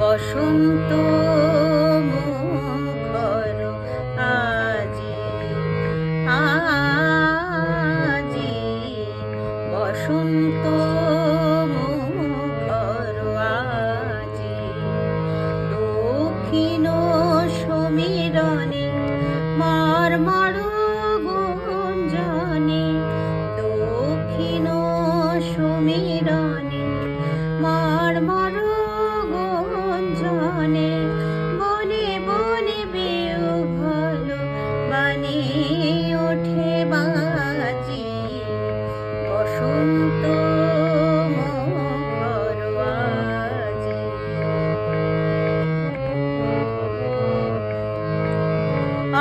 বসন্ত আজি আজি। বসন্ত আজি। সমীরণে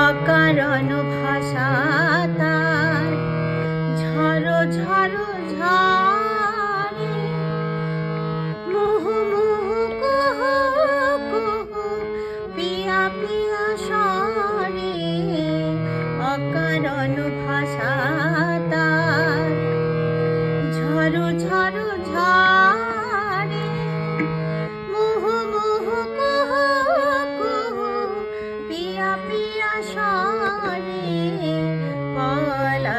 অকারণ ভাষা তার ঝড় ঝরে। মুহু মুহু কুহ পিয়া পিয়া সরে। অকারণ ভাষা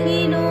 দক্ষিণ